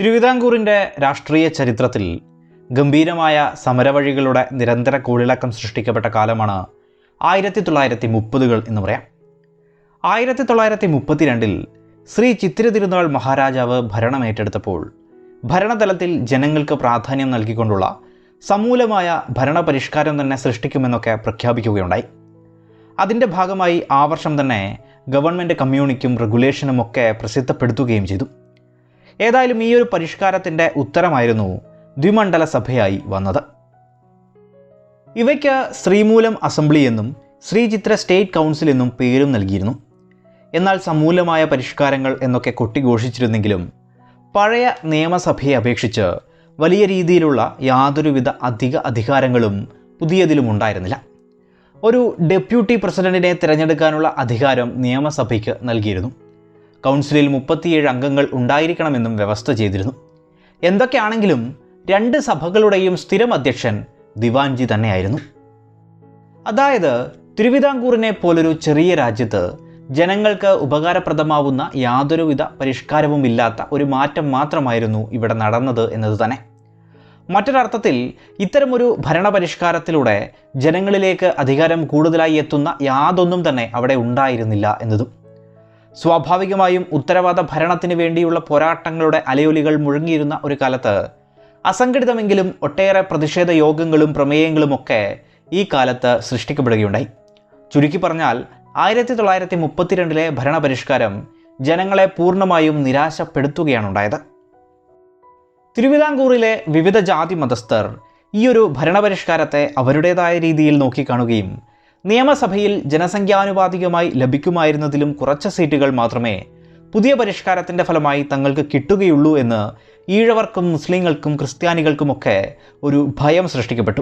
തിരുവിതാംകൂറിന്റെ രാഷ്ട്രീയ ചരിത്രത്തിൽ ഗംഭീരമായ സമരവഴികളുടെ നിരന്തര കൂളിളക്കം സൃഷ്ടിക്കപ്പെട്ട കാലമാണ് ആയിരത്തി തൊള്ളായിരത്തി മുപ്പതുകൾ എന്ന് പറയാം. ആയിരത്തി തൊള്ളായിരത്തി മുപ്പത്തിരണ്ടിൽ ശ്രീ ചിത്തിര തിരുനാൾ മഹാരാജാവ് ഭരണമേറ്റെടുത്തപ്പോൾ ഭരണതലത്തിൽ ജനങ്ങൾക്ക് പ്രാധാന്യം നൽകിക്കൊണ്ടുള്ള സമൂലമായ ഭരണപരിഷ്കാരം തന്നെ സൃഷ്ടിക്കുമെന്നൊക്കെ പ്രഖ്യാപിക്കുകയുണ്ടായി. അതിന്റെ ഭാഗമായി ആ വർഷം തന്നെ ഗവൺമെന്റ് കമ്മ്യൂണിക്കും റെഗുലേഷനും ഒക്കെ പ്രസിദ്ധപ്പെടുത്തുകയും ചെയ്തു. ഏതായാലും ഈ ഒരു പരിഷ്കാരത്തിന്റെ ഉത്തരമായിരുന്നു ദ്വിമണ്ഡല സഭയായി വന്നത്. ഇവയ്ക്ക് ശ്രീമൂലം അസംബ്ലി എന്നും ശ്രീചിത്ര സ്റ്റേറ്റ് കൗൺസിൽ എന്നും പേരും നൽകിയിരുന്നു. എന്നാൽ സമൂലമായ പരിഷ്കാരങ്ങൾ എന്നൊക്കെ കൊട്ടിഘോഷിച്ചിരുന്നെങ്കിലും പഴയ നിയമസഭയെ അപേക്ഷിച്ച് വലിയ രീതിയിലുള്ള യാതൊരുവിധ അധിക അധികാരങ്ങളും പുതിയതിലും ഉണ്ടായിരുന്നില്ല. ഒരു ഡെപ്യൂട്ടി പ്രസിഡന്റിനെ തിരഞ്ഞെടുക്കാനുള്ള അധികാരം നിയമസഭയ്ക്ക് നൽകിയിരുന്നു. കൗൺസിലിൽ മുപ്പത്തിയേഴ് അംഗങ്ങൾ ഉണ്ടായിരിക്കണമെന്നും വ്യവസ്ഥ ചെയ്തിരുന്നു. എന്തൊക്കെയാണെങ്കിലും രണ്ട് സഭകളുടെയും സ്ഥിരം അധ്യക്ഷൻ ദിവാൻജി തന്നെയായിരുന്നു. അതായത് തിരുവിതാംകൂറിനെ പോലൊരു ചെറിയ രാജ്യത്ത് ജനങ്ങൾക്ക് ഉപകാരപ്രദമാവുന്ന യാതൊരുവിധ പരിഷ്കാരവും ഇല്ലാത്ത ഒരു മാറ്റം മാത്രമായിരുന്നു ഇവിടെ നടന്നത് എന്നത് തന്നെ. മറ്റൊരർത്ഥത്തിൽ ഇത്തരമൊരു ഭരണപരിഷ്കാരത്തിലൂടെ ജനങ്ങളിലേക്ക് അധികാരം കൂടുതലായി എത്തുന്ന യാതൊന്നും തന്നെ അവിടെ ഉണ്ടായിരുന്നില്ല എന്നതും. സ്വാഭാവികമായും ഉത്തരവാദ ഭരണത്തിന് വേണ്ടിയുള്ള പോരാട്ടങ്ങളുടെ അലയൊലികൾ മുഴങ്ങിയിരുന്ന ഒരു കാലത്ത്. അസംഘടിതമെങ്കിലും ഒട്ടേറെ പ്രതിഷേധ യോഗങ്ങളും പ്രമേയങ്ങളുമൊക്കെ ഈ കാലത്ത് സൃഷ്ടിക്കപ്പെടുകയുണ്ടായി. ചുരുക്കി പറഞ്ഞാൽ ആയിരത്തി തൊള്ളായിരത്തി മുപ്പത്തിരണ്ടിലെ ഭരണപരിഷ്കാരം ജനങ്ങളെ പൂർണമായും നിരാശപ്പെടുത്തുകയാണുണ്ടായത്. തിരുവിതാംകൂറിലെ വിവിധ ജാതി മതസ്ഥർ ഈ ഒരു ഭരണപരിഷ്കാരത്തെ അവരുടേതായ രീതിയിൽ നോക്കിക്കാണുകയും നിയമസഭയിൽ ജനസംഖ്യാനുപാതികമായി ലഭിക്കുമായിരുന്നതിലും കുറച്ച സീറ്റുകൾ മാത്രമേ പുതിയ പരിഷ്കാരത്തിന്റെ ഫലമായി തങ്ങൾക്ക് കിട്ടുകയുള്ളൂ എന്ന് ഈഴവർക്കും മുസ്ലിങ്ങൾക്കും ക്രിസ്ത്യാനികൾക്കുമൊക്കെ ഒരു ഭയം സൃഷ്ടിക്കപ്പെട്ടു.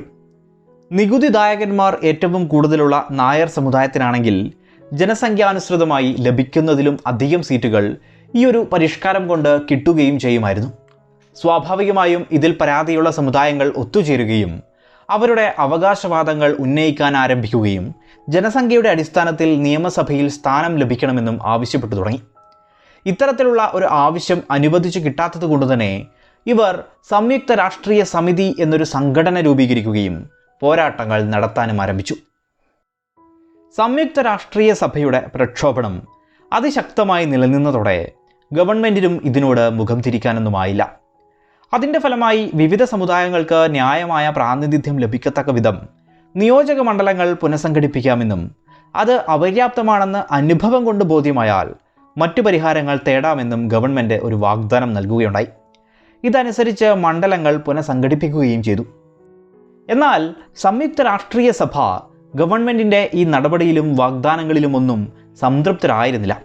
നികുതിദായകന്മാർ ഏറ്റവും കൂടുതലുള്ള നായർ സമുദായത്തിനാണെങ്കിൽ ജനസംഖ്യാനുസൃതമായി ലഭിക്കുന്നതിലും അധികം സീറ്റുകൾ ഈ ഒരു പരിഷ്കാരം കൊണ്ട് കിട്ടുകയും ചെയ്യുമായിരുന്നു. സ്വാഭാവികമായും ഇതിൽ പരാതിയുള്ള സമുദായങ്ങൾ ഒത്തുചേരുകയും അവരുടെ അവകാശവാദങ്ങൾ ഉന്നയിക്കാൻ ആരംഭിക്കുകയും ജനസംഖ്യയുടെ അടിസ്ഥാനത്തിൽ നിയമസഭയിൽ സ്ഥാനം ലഭിക്കണമെന്നും ആവശ്യപ്പെട്ടു തുടങ്ങി. ഇത്തരത്തിലുള്ള ഒരു ആവശ്യം അനുവദിച്ചു കിട്ടാത്തത് തന്നെ ഇവർ സംയുക്ത രാഷ്ട്രീയ സമിതി എന്നൊരു സംഘടന രൂപീകരിക്കുകയും പോരാട്ടങ്ങൾ നടത്താനും ആരംഭിച്ചു. സംയുക്ത രാഷ്ട്രീയ സഭയുടെ പ്രക്ഷോഭണം അതിശക്തമായി നിലനിന്നതോടെ ഗവൺമെന്റിനും ഇതിനോട് മുഖം തിരിക്കാനൊന്നുമായില്ല. അതിന്റെ ഫലമായി വിവിധ സമുദായങ്ങൾക്ക് ന്യായമായ പ്രാതിനിധ്യം ലഭിക്കത്തക്ക വിധം നിയോജക മണ്ഡലങ്ങൾ പുനഃസംഘടിപ്പിക്കാമെന്നും അത് അപര്യാപ്തമാണെന്ന് അനുഭവം കൊണ്ട് ബോധ്യമായാൽ മറ്റു പരിഹാരങ്ങൾ തേടാമെന്നും ഗവൺമെന്റ് ഒരു വാഗ്ദാനം നൽകുകയുണ്ടായി. ഇതനുസരിച്ച് മണ്ഡലങ്ങൾ പുനഃസംഘടിപ്പിക്കുകയും ചെയ്തു. എന്നാൽ സംയുക്ത രാഷ്ട്രീയ സഭ ഗവൺമെന്റിന്റെ ഈ നടപടിയിലും വാഗ്ദാനങ്ങളിലുമൊന്നും സംതൃപ്തരായിരുന്നില്ല.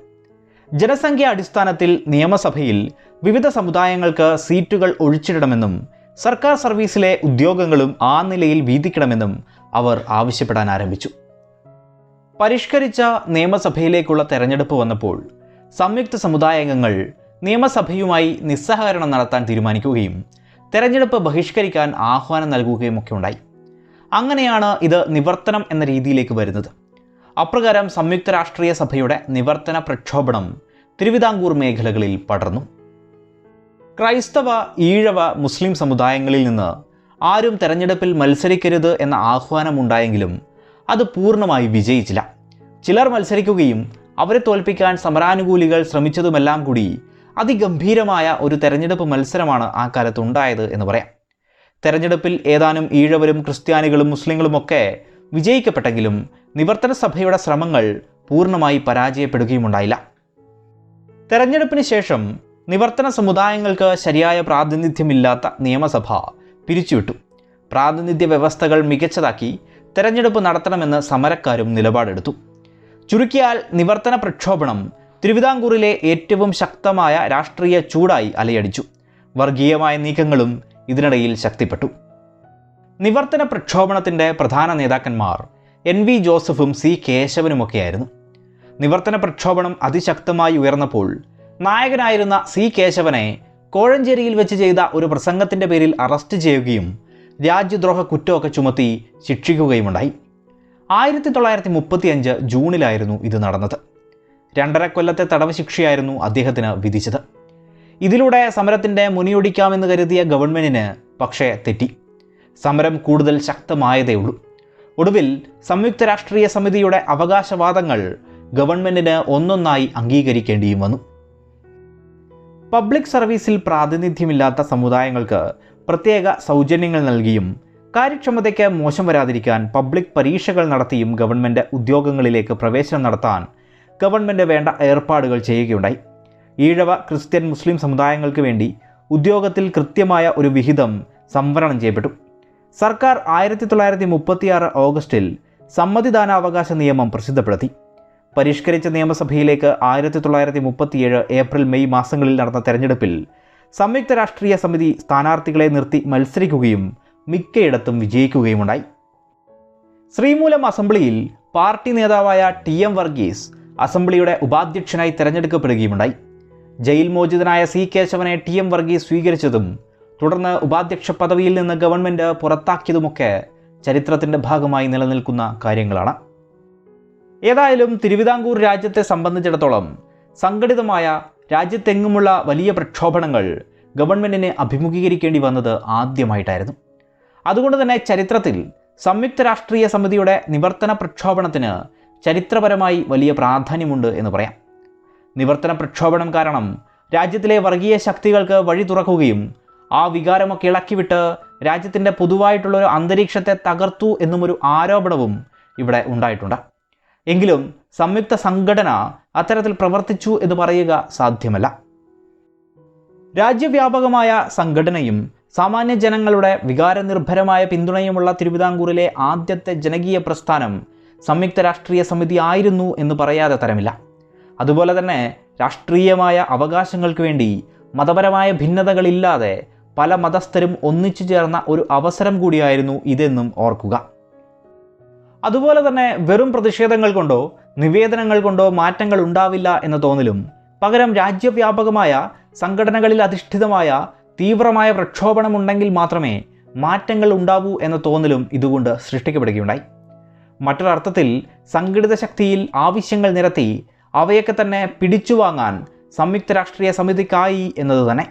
ജനസംഖ്യ അടിസ്ഥാനത്തിൽ നിയമസഭയിൽ വിവിധ സമുദായങ്ങൾക്ക് സീറ്റുകൾ ഒഴിച്ചിടണമെന്നും സർക്കാർ സർവീസിലെ ഉദ്യോഗങ്ങളും ആ നിലയിൽ വീതിക്കണമെന്നും അവർ ആവശ്യപ്പെടാൻ ആരംഭിച്ചു. പരിഷ്കരിച്ച നിയമസഭയിലേക്കുള്ള തെരഞ്ഞെടുപ്പ് വന്നപ്പോൾ സംയുക്ത സമുദായാംഗങ്ങൾ നിയമസഭയുമായി നിസ്സഹകരണം നടത്താൻ തീരുമാനിക്കുകയും തെരഞ്ഞെടുപ്പ് ബഹിഷ്കരിക്കാൻ ആഹ്വാനം നൽകുകയും ഒക്കെ ഉണ്ടായി. അങ്ങനെയാണ് ഇത് നിവർത്തനം എന്ന രീതിയിലേക്ക് വരുന്നത്. അപ്രകാരം സംയുക്ത രാഷ്ട്രീയ സഭയുടെ നിവർത്തന പ്രക്ഷോഭണം തിരുവിതാംകൂർ മേഖലകളിൽ പടർന്നു. ക്രൈസ്തവ ഈഴവ മുസ്ലിം സമുദായങ്ങളിൽ നിന്ന് ആരും തെരഞ്ഞെടുപ്പിൽ മത്സരിക്കരുത് എന്ന ആഹ്വാനമുണ്ടായെങ്കിലും അത് പൂർണമായി വിജയിച്ചില്ല. ചിലർ മത്സരിക്കുകയും അവരെ തോൽപ്പിക്കാൻ സമരാനുകൂലികൾ ശ്രമിച്ചതുമെല്ലാം കൂടി അതിഗംഭീരമായ ഒരു തെരഞ്ഞെടുപ്പ് മത്സരമാണ് ആ കാലത്ത് ഉണ്ടായത് എന്ന് പറയാം. തെരഞ്ഞെടുപ്പിൽ ഏതാനും ഈഴവരും ക്രിസ്ത്യാനികളും മുസ്ലിങ്ങളുമൊക്കെ വിജയിക്കപ്പെട്ടെങ്കിലും നിവർത്തന സഭയുടെ ശ്രമങ്ങൾ പൂർണമായി പരാജയപ്പെടുകയുമുണ്ടായില്ല. തെരഞ്ഞെടുപ്പിന് ശേഷം നിവർത്തന സമുദായങ്ങൾക്ക് ശരിയായ പ്രാതിനിധ്യമില്ലാത്ത നിയമസഭ പിരിച്ചുവിട്ടു. പ്രാതിനിധ്യ വ്യവസ്ഥകൾ മികച്ചതാക്കി തെരഞ്ഞെടുപ്പ് നടത്തണമെന്ന് സമരക്കാരും നിലപാടെടുത്തു. ചുരുക്കിയാൽ നിവർത്തന പ്രക്ഷോഭണം തിരുവിതാംകൂറിലെ ഏറ്റവും ശക്തമായ രാഷ്ട്രീയ ചൂടായി അലയടിച്ചു. വർഗീയമായ നീക്കങ്ങളും ഇതിനിടയിൽ ശക്തിപ്പെട്ടു. നിവർത്തന പ്രക്ഷോഭണത്തിന്റെ പ്രധാന നേതാക്കന്മാർ എൻ വി ജോസഫും സി കേശവനുമൊക്കെയായിരുന്നു. നിവർത്തന പ്രക്ഷോഭണം അതിശക്തമായി ഉയർന്നപ്പോൾ നായകനായിരുന്ന സി കേശവനെ കോഴഞ്ചേരിയിൽ വെച്ച് ചെയ്ത ഒരു പ്രസംഗത്തിന്റെ പേരിൽ അറസ്റ്റ് ചെയ്യുകയും രാജ്യദ്രോഹ കുറ്റമൊക്കെ ചുമത്തി ശിക്ഷിക്കുകയുമുണ്ടായി. ആയിരത്തി തൊള്ളായിരത്തി മുപ്പത്തിയഞ്ച് ജൂണിലായിരുന്നു ഇത് നടന്നത്. രണ്ടര കൊല്ലത്തെ തടവ് ശിക്ഷയായിരുന്നു അദ്ദേഹത്തിന് വിധിച്ചത്. ഇതിലൂടെ സമരത്തിന്റെ മുനിയൊടിക്കാമെന്ന് കരുതിയ ഗവൺമെന്റിന് പക്ഷേ തെറ്റി. സമരം കൂടുതൽ ശക്തമായതേ ഉള്ളൂ. ഒടുവിൽ സംയുക്ത രാഷ്ട്രീയ സമിതിയുടെ അവകാശവാദങ്ങൾ ഗവൺമെന്റിന് ഒന്നൊന്നായി അംഗീകരിക്കേണ്ടിയും വന്നു. പബ്ലിക് സർവീസിൽ പ്രാതിനിധ്യമില്ലാത്ത സമുദായങ്ങൾക്ക് പ്രത്യേക സൗജന്യങ്ങൾ നൽകിയും കാര്യക്ഷമതയ്ക്ക് മോശം വരാതിരിക്കാൻ പബ്ലിക് പരീക്ഷകൾ നടത്തിയും ഗവൺമെന്റ് ഉദ്യോഗങ്ങളിലേക്ക് പ്രവേശനം നടത്താൻ ഗവൺമെന്റ് വേണ്ട ഏർപ്പാടുകൾ ചെയ്യുകയുണ്ടായി. ഈഴവ ക്രിസ്ത്യൻ മുസ്ലിം സമുദായങ്ങൾക്ക് വേണ്ടി ഉദ്യോഗത്തിൽ കൃത്യമായ ഒരു വിഹിതം സംവരണം ചെയ്യപ്പെട്ടു. സർക്കാർ ആയിരത്തി തൊള്ളായിരത്തി മുപ്പത്തിയാറ് ഓഗസ്റ്റിൽ സമ്മതിദാനാവകാശ നിയമം പ്രസിദ്ധപ്പെടുത്തി. പരിഷ്കരിച്ച നിയമസഭയിലേക്ക് ആയിരത്തി തൊള്ളായിരത്തി മുപ്പത്തിയേഴ് ഏപ്രിൽ മെയ് മാസങ്ങളിൽ നടന്ന തെരഞ്ഞെടുപ്പിൽ സംയുക്ത രാഷ്ട്രീയ സമിതി സ്ഥാനാർത്ഥികളെ നിർത്തി മത്സരിക്കുകയും മിക്കയിടത്തും വിജയിക്കുകയുമുണ്ടായി. ശ്രീമൂലം അസംബ്ലിയിൽ പാർട്ടി നേതാവായ ടി എം വർഗീസ് അസംബ്ലിയുടെ ഉപാധ്യക്ഷനായി തെരഞ്ഞെടുക്കപ്പെടുകയുമുണ്ടായി. ജയിൽ മോചിതനായ സി കേശവനെ ടി എം വർഗീസ് സ്വീകരിച്ചതും തുടർന്ന് ഉപാധ്യക്ഷ പദവിയിൽ നിന്ന് ഗവൺമെന്റ് പുറത്താക്കിയതുമൊക്കെ ചരിത്രത്തിന്റെ ഭാഗമായി നിലനിൽക്കുന്ന കാര്യങ്ങളാണ്. ഏതായാലും തിരുവിതാംകൂർ രാജ്യത്തെ സംബന്ധിച്ചിടത്തോളം സംഘടിതമായ രാജ്യത്തെങ്ങുമുള്ള വലിയ പ്രക്ഷോഭണങ്ങൾ ഗവൺമെന്റിനെ അഭിമുഖീകരിക്കേണ്ടി വന്നത് ആദ്യമായിട്ടായിരുന്നു. അതുകൊണ്ട് തന്നെ ചരിത്രത്തിൽ സംയുക്ത രാഷ്ട്രീയ സമിതിയുടെ നിവർത്തന പ്രക്ഷോഭണത്തിന് ചരിത്രപരമായി വലിയ പ്രാധാന്യമുണ്ട് എന്ന് പറയാം. നിവർത്തന പ്രക്ഷോഭണം കാരണം രാജ്യത്തിലെ വർഗീയ ശക്തികൾക്ക് വഴി തുറക്കുകയും ആ വികാരമൊക്കെ ഇളക്കിവിട്ട് രാജ്യത്തിന്റെ പൊതുവായിട്ടുള്ളൊരു അന്തരീക്ഷത്തെ തകർത്തു എന്നുമൊരു ആരോപണവും ഇവിടെ ഉണ്ടായിട്ടുണ്ട്. എങ്കിലും സംയുക്ത സംഘടന അത്തരത്തിൽ പ്രവർത്തിച്ചു എന്ന് പറയുക സാധ്യമല്ല. രാജ്യവ്യാപകമായ സംഘടനയും സാമാന്യ ജനങ്ങളുടെ വികാരനിർഭരമായ പിന്തുണയുമുള്ള തിരുവിതാംകൂറിലെ ആദ്യത്തെ ജനകീയ പ്രസ്ഥാനം സംയുക്ത രാഷ്ട്രീയ സമിതി ആയിരുന്നു എന്ന് പറയാതെ തരമില്ല. അതുപോലെ തന്നെ രാഷ്ട്രീയമായ അവകാശങ്ങൾക്ക് വേണ്ടി മതപരമായ ഭിന്നതകളില്ലാതെ പല മതസ്ഥരും ഒന്നിച്ചു ചേർന്ന ഒരു അവസരം കൂടിയായിരുന്നു ഇതെന്നും ഓർക്കുക. അതുപോലെ തന്നെ വെറും പ്രതിഷേധങ്ങൾ കൊണ്ടോ നിവേദനങ്ങൾ കൊണ്ടോ മാറ്റങ്ങൾ ഉണ്ടാവില്ല എന്ന തോന്നലും പകരം രാജ്യവ്യാപകമായ സംഘടനകളിൽ അധിഷ്ഠിതമായ തീവ്രമായ പ്രക്ഷോഭണമുണ്ടെങ്കിൽ മാത്രമേ മാറ്റങ്ങൾ ഉണ്ടാവൂ എന്ന തോന്നലും ഇതുകൊണ്ട് സൃഷ്ടിക്കപ്പെടുകയുണ്ടായി. മറ്റൊരർത്ഥത്തിൽ സംഘടിത ശക്തിയിൽ ആവശ്യങ്ങൾ നിരത്തി അവയൊക്കെ തന്നെ പിടിച്ചു വാങ്ങാൻ സംയുക്ത രാഷ്ട്രീയ സമിതിക്കായി എന്നത് തന്നെ.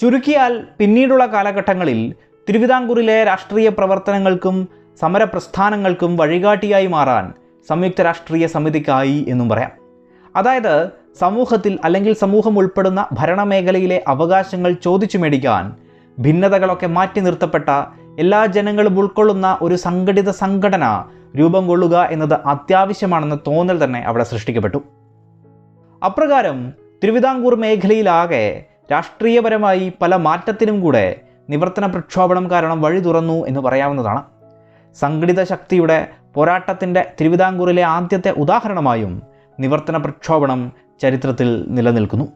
ചുരുക്കിയാൽ പിന്നീടുള്ള കാലഘട്ടങ്ങളിൽ തിരുവിതാംകൂറിലെ രാഷ്ട്രീയ പ്രവർത്തനങ്ങൾക്കും സമരപ്രസ്ഥാനങ്ങൾക്കും വഴികാട്ടിയായി മാറാൻ സംയുക്ത രാഷ്ട്രീയ സമിതിക്കായി എന്നും പറയാം. അതായത് സമൂഹത്തിൽ അല്ലെങ്കിൽ സമൂഹം ഉൾപ്പെടുന്ന ഭരണമേഖലയിലെ അവകാശങ്ങൾ ചോദിച്ചു മേടിക്കാൻ ഭിന്നതകളൊക്കെ മാറ്റി നിർത്തപ്പെട്ട എല്ലാ ജനങ്ങളും ഉൾക്കൊള്ളുന്ന ഒരു സംഘടിത സംഘടന രൂപം കൊള്ളുക എന്നത് അത്യാവശ്യമാണെന്ന തോന്നൽ തന്നെ അവിടെ സൃഷ്ടിക്കപ്പെട്ടു. അപ്രകാരം തിരുവിതാംകൂർ മേഖലയിലാകെ രാഷ്ട്രീയപരമായി പല മാറ്റത്തിനും കൂടെ നിവർത്തന പ്രക്ഷോഭണം കാരണം വഴി തുറന്നു എന്ന് പറയാവുന്നതാണ്. സംഘടിത ശക്തിയുടെ പോരാട്ടത്തിന്റെ തിരുവിതാംകൂറിലെ ആദ്യത്തെ ഉദാഹരണമായും നിവർത്തന പ്രക്ഷോഭണം ചരിത്രത്തിൽ നിലനിൽക്കുന്നു.